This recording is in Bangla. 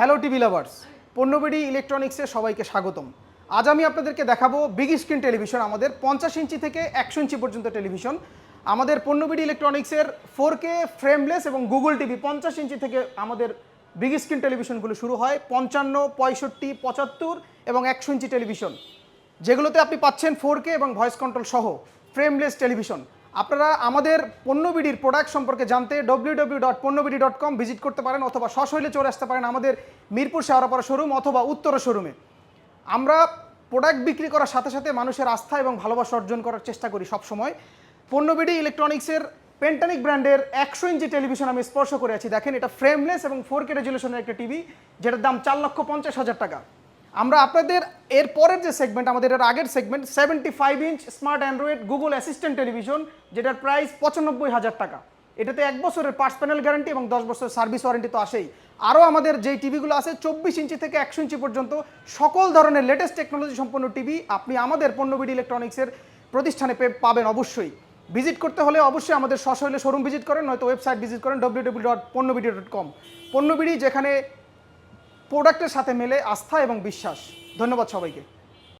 হ্যালো টিভি লাভার্স পণ্যবেড়ি ইলেকট্রনিক্সে সবাইকে স্বাগতম। আজ আমি আপনাদেরকে দেখাবো বিগ স্ক্রিন টেলিভিশন আমাদের পঞ্চাশ ইঞ্চি থেকে একশো ইঞ্চি পর্যন্ত টেলিভিশন আমাদের পণ্যবিডি ইলেকট্রনিক্সের ফোর কে ফ্রেমলেস এবং গুগল টিভি পঞ্চাশ ইঞ্চি থেকে আমাদের বিগ স্ক্রিন টেলিভিশনগুলো শুরু হয় পঞ্চান্ন, পঁয়ষট্টি, পঁচাত্তর এবং একশো ইঞ্চি টেলিভিশন যেগুলোতে আপনি পাচ্ছেন ফোর কে এবং ভয়েস কন্ট্রোল সহ ফ্রেমলেস টেলিভিশন আপনারা আমাদের পণ্যবিডির প্রোডাক্ট সম্পর্কে জানতে W W dot Ponnobd dot com visit করতে পারেন অথবা সশৈলে চলে আসতে পারেন আমাদের মিরপুর শেওড়াপাড়া শোরুম অথবা উত্তরা শোরুমে আমরা প্রোডাক্ট বিক্রি করার সাথে সাথে মানুষের আস্থা এবং ভালোবাসা অর্জন করার চেষ্টা করি সবসময়। পণ্যবিডি ইলেকট্রনিক্সের পেন্টানিক ব্র্যান্ডের একশো ইঞ্চি টেলিভিশন আমি স্পর্শ করে আছি। দেখেন এটা ফ্রেমলেস এবং ফোর কে রেজুলেশনের একটা টিভি যেটার দাম চার লক্ষ পঞ্চাশ হাজার টাকা। আমরা আপনাদের এর পরের যে সেগমেন্ট আমাদের এর আগের segment seventy five inch smart Android Google assistant television যেটার প্রাইস পঁচানব্বই হাজার টাকা। এটাতে এক বছরের পার্টস প্যানেল গ্যারান্টি এবং দশ বছরের সার্ভিস ওয়ারেন্টি তো আসেই আরও আমাদের যেই টিভিগুলো আছে, চব্বিশ ইঞ্চি থেকে একশো ইঞ্চি পর্যন্ত সকল ধরনের লেটেস্ট টেকনোলজি সম্পন্ন টিভি আপনি আমাদের পণ্যবিডি ইলেকট্রনিক্সের প্রতিষ্ঠানে পাবেন অবশ্যই। ভিজিট করতে হলে অবশ্যই আমাদের সশৈলে শোরুম ভিজিট করেন, নয়তো ওয়েবসাইট ভিজিট করেন W W dot Ponnobd dot com Ponnobd যেখানে প্রোডাক্টের সাথে মেলে আস্থা এবং বিশ্বাস। ধন্যবাদ সবাইকে।